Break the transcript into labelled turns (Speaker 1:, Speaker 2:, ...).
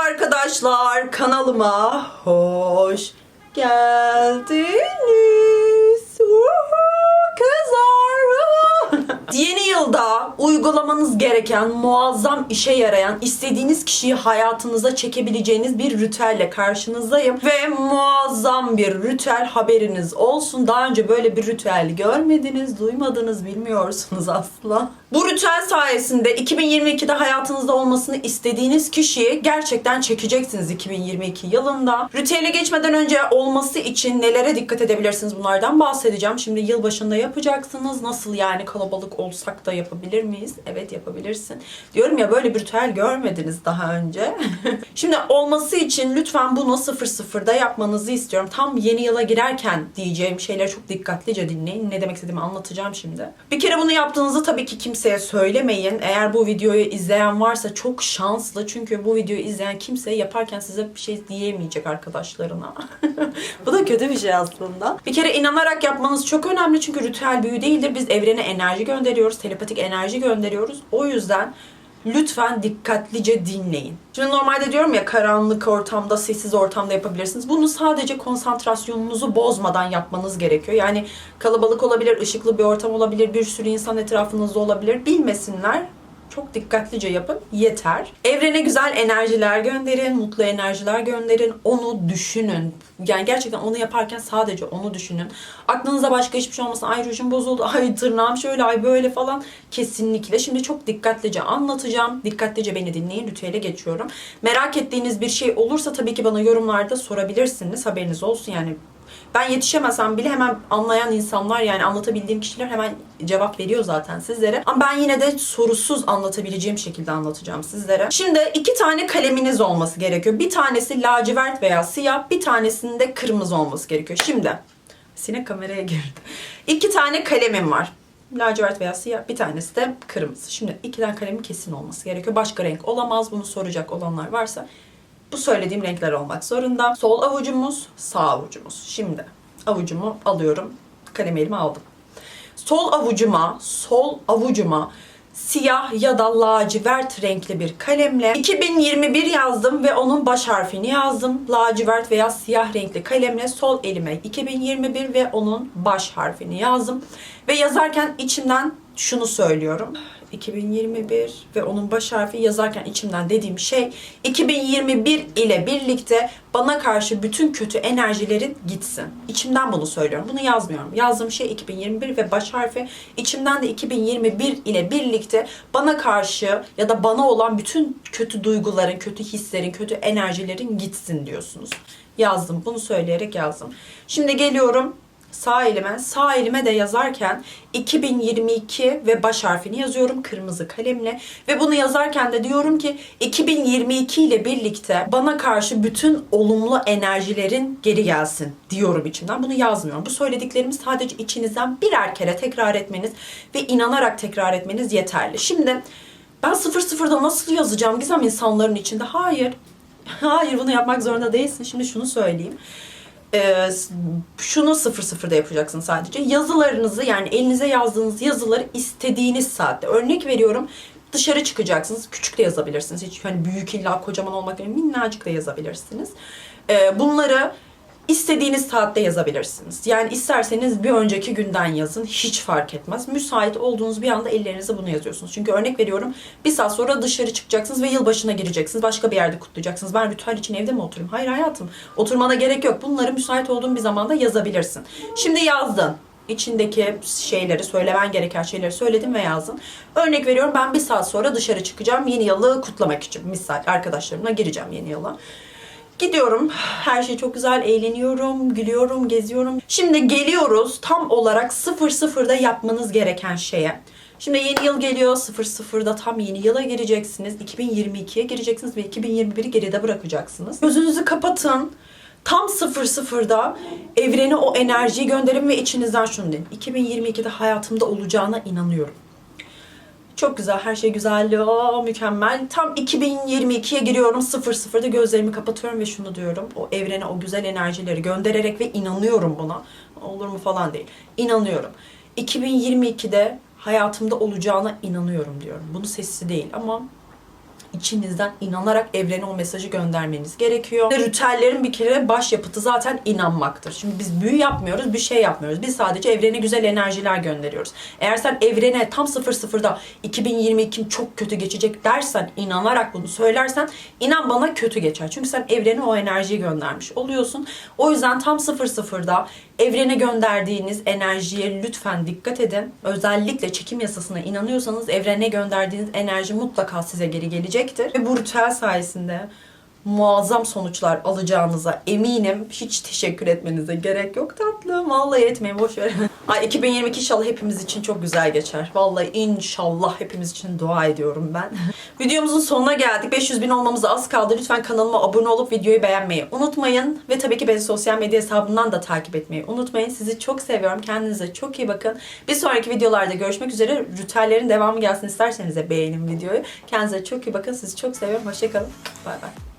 Speaker 1: arkadaşlar kanalıma hoş geldiniz. Kızlar. Yeni yılda uygulamanız gereken muazzam işe yarayan istediğiniz kişiyi hayatınıza çekebileceğiniz bir ritüelle karşınızdayım. Ve muazzam bir ritüel haberiniz olsun. Daha önce böyle bir ritüel görmediniz, duymadınız, bilmiyorsunuz asla. Bu ritüel sayesinde 2022'de hayatınızda olmasını istediğiniz kişiyi gerçekten çekeceksiniz 2022 yılında. Ritüele geçmeden önce olması için nelere dikkat edebilirsiniz bunlardan bahsedeceğim. Şimdi yılbaşında yapacaksınız. Nasıl yani kalabalık olsak da yapabilir miyiz? Evet yapabilirsin. Diyorum ya böyle bir ritüel görmediniz daha önce. Şimdi olması için lütfen bunu 00'da yapmanızı istiyorum. Tam yeni yıla girerken diyeceğim şeyleri çok dikkatlice dinleyin. Ne demek istediğimi anlatacağım şimdi. Bir kere bunu yaptığınızı tabii ki kimseye söylemeyin. Eğer bu videoyu izleyen varsa çok şanslı. Çünkü bu videoyu izleyen kimse yaparken size bir şey diyemeyecek arkadaşlarına. bu da kötü bir şey aslında. Bir kere inanarak yapmanız çok önemli. Çünkü ritüel büyü değildir. Biz evrene enerji gönderiyoruz. Telepatik enerji gönderiyoruz. O yüzden lütfen dikkatlice dinleyin. Şimdi normalde diyorum ya karanlık ortamda, sessiz ortamda yapabilirsiniz. Bunu sadece konsantrasyonunuzu bozmadan yapmanız gerekiyor. Yani kalabalık olabilir, ışıklı bir ortam olabilir, bir sürü insan etrafınızda olabilir. Bilmesinler. Çok dikkatlice yapın. Yeter. Evrene güzel enerjiler gönderin, mutlu enerjiler gönderin. Onu düşünün. Yani gerçekten onu yaparken sadece onu düşünün. Aklınıza başka hiçbir şey olmasın. Ay rujum bozuldu, ay tırnağım şöyle, ay böyle falan. Kesinlikle. Şimdi çok dikkatlice anlatacağım. Dikkatlice beni dinleyin. Ritüele geçiyorum. Merak ettiğiniz bir şey olursa tabii ki bana yorumlarda sorabilirsiniz. Haberiniz olsun yani ben yetişemesem bile hemen anlayan insanlar yani anlatabildiğim kişiler hemen cevap veriyor zaten sizlere. Ama ben yine de sorusuz anlatabileceğim şekilde anlatacağım sizlere. Şimdi iki tane kaleminiz olması gerekiyor. Bir tanesi lacivert veya siyah, bir tanesinde kırmızı olması gerekiyor. Şimdi sinek kameraya girdi. İki tane kalemim var. Lacivert veya siyah, bir tanesi de kırmızı. Şimdi iki tane kesin olması gerekiyor. Başka renk olamaz. Bunu soracak olanlar varsa bu söylediğim renkler olmak zorunda. Sol avucumuz, sağ avucumuz. Şimdi avucumu alıyorum. Kalemi elime aldım. Sol avucuma, sol avucuma siyah ya da lacivert renkli bir kalemle 2021 yazdım ve onun baş harfini yazdım. Lacivert veya siyah renkli kalemle sol elime 2021 ve onun baş harfini yazdım. Ve yazarken içimden şunu söylüyorum. 2021 ve onun baş harfi yazarken içimden dediğim şey 2021 ile birlikte bana karşı bütün kötü enerjilerin gitsin. İçimden bunu söylüyorum. Bunu yazmıyorum. Yazdığım şey 2021 ve baş harfi. İçimden de 2021 ile birlikte bana karşı ya da bana olan bütün kötü duyguların, kötü hislerin, kötü enerjilerin gitsin diyorsunuz. Yazdım. Bunu söyleyerek yazdım. Şimdi geliyorum sağ elime. Sağ elime de yazarken 2022 ve baş harfini yazıyorum kırmızı kalemle. Ve bunu yazarken de diyorum ki 2022 ile birlikte bana karşı bütün olumlu enerjilerin geri gelsin diyorum içimden. Bunu yazmıyorum. Bu söylediklerimi sadece içinizden birer kere tekrar etmeniz ve inanarak tekrar etmeniz yeterli. Şimdi ben sıfır sıfırda nasıl yazacağım Gizem insanların içinde? Hayır. Hayır bunu yapmak zorunda değilsin. Şimdi şunu söyleyeyim e, şunu sıfır sıfırda yapacaksın sadece. Yazılarınızı yani elinize yazdığınız yazıları istediğiniz saatte. Örnek veriyorum dışarı çıkacaksınız. Küçük de yazabilirsiniz. Hiç hani büyük illa kocaman olmak değil minnacık da yazabilirsiniz. E, bunları istediğiniz saatte yazabilirsiniz. Yani isterseniz bir önceki günden yazın. Hiç fark etmez. Müsait olduğunuz bir anda ellerinize bunu yazıyorsunuz. Çünkü örnek veriyorum bir saat sonra dışarı çıkacaksınız ve yılbaşına gireceksiniz. Başka bir yerde kutlayacaksınız. Ben ritüel için evde mi oturayım? Hayır hayatım. Oturmana gerek yok. Bunları müsait olduğun bir zamanda yazabilirsin. Şimdi yazdın içindeki şeyleri, söylemen gereken şeyleri söyledim ve yazdım. Örnek veriyorum ben bir saat sonra dışarı çıkacağım yeni yılı kutlamak için. Misal arkadaşlarımla gireceğim yeni yıla. Gidiyorum. Her şey çok güzel. Eğleniyorum, gülüyorum, geziyorum. Şimdi geliyoruz tam olarak 00'da yapmanız gereken şeye. Şimdi yeni yıl geliyor. 00'da tam yeni yıla gireceksiniz. 2022'ye gireceksiniz ve 2021'i geride bırakacaksınız. Gözünüzü kapatın. Tam 00'da evrene o enerjiyi gönderin ve içinizden şunu deyin. 2022'de hayatımda olacağına inanıyorum. Çok güzel, her şey güzel, aa, mükemmel. Tam 2022'ye giriyorum, 00'da gözlerimi kapatıyorum ve şunu diyorum. O evrene o güzel enerjileri göndererek ve inanıyorum buna. Olur mu falan değil. İnanıyorum. 2022'de hayatımda olacağına inanıyorum diyorum. Bunu sesli değil ama içinizden inanarak evrene o mesajı göndermeniz gerekiyor. Ritüellerin bir kere baş yapıtı zaten inanmaktır. Şimdi biz büyü yapmıyoruz, bir şey yapmıyoruz. Biz sadece evrene güzel enerjiler gönderiyoruz. Eğer sen evrene tam 00'da 2022 çok kötü geçecek dersen, inanarak bunu söylersen inan bana kötü geçer. Çünkü sen evrene o enerjiyi göndermiş oluyorsun. O yüzden tam 00'da evrene gönderdiğiniz enerjiye lütfen dikkat edin. Özellikle çekim yasasına inanıyorsanız evrene gönderdiğiniz enerji mutlaka size geri gelecektir. Ve bu ritüel sayesinde muazzam sonuçlar alacağınıza eminim. Hiç teşekkür etmenize gerek yok tatlım. Vallahi etmeyin boş ver. Ay 2022 inşallah hepimiz için çok güzel geçer. Vallahi inşallah hepimiz için dua ediyorum ben. Videomuzun sonuna geldik. 500 bin olmamıza az kaldı. Lütfen kanalıma abone olup videoyu beğenmeyi unutmayın. Ve tabii ki beni sosyal medya hesabımdan da takip etmeyi unutmayın. Sizi çok seviyorum. Kendinize çok iyi bakın. Bir sonraki videolarda görüşmek üzere. Ritüellerin devamı gelsin isterseniz de beğenin videoyu. Kendinize çok iyi bakın. Sizi çok seviyorum. Hoşçakalın. Bay bay.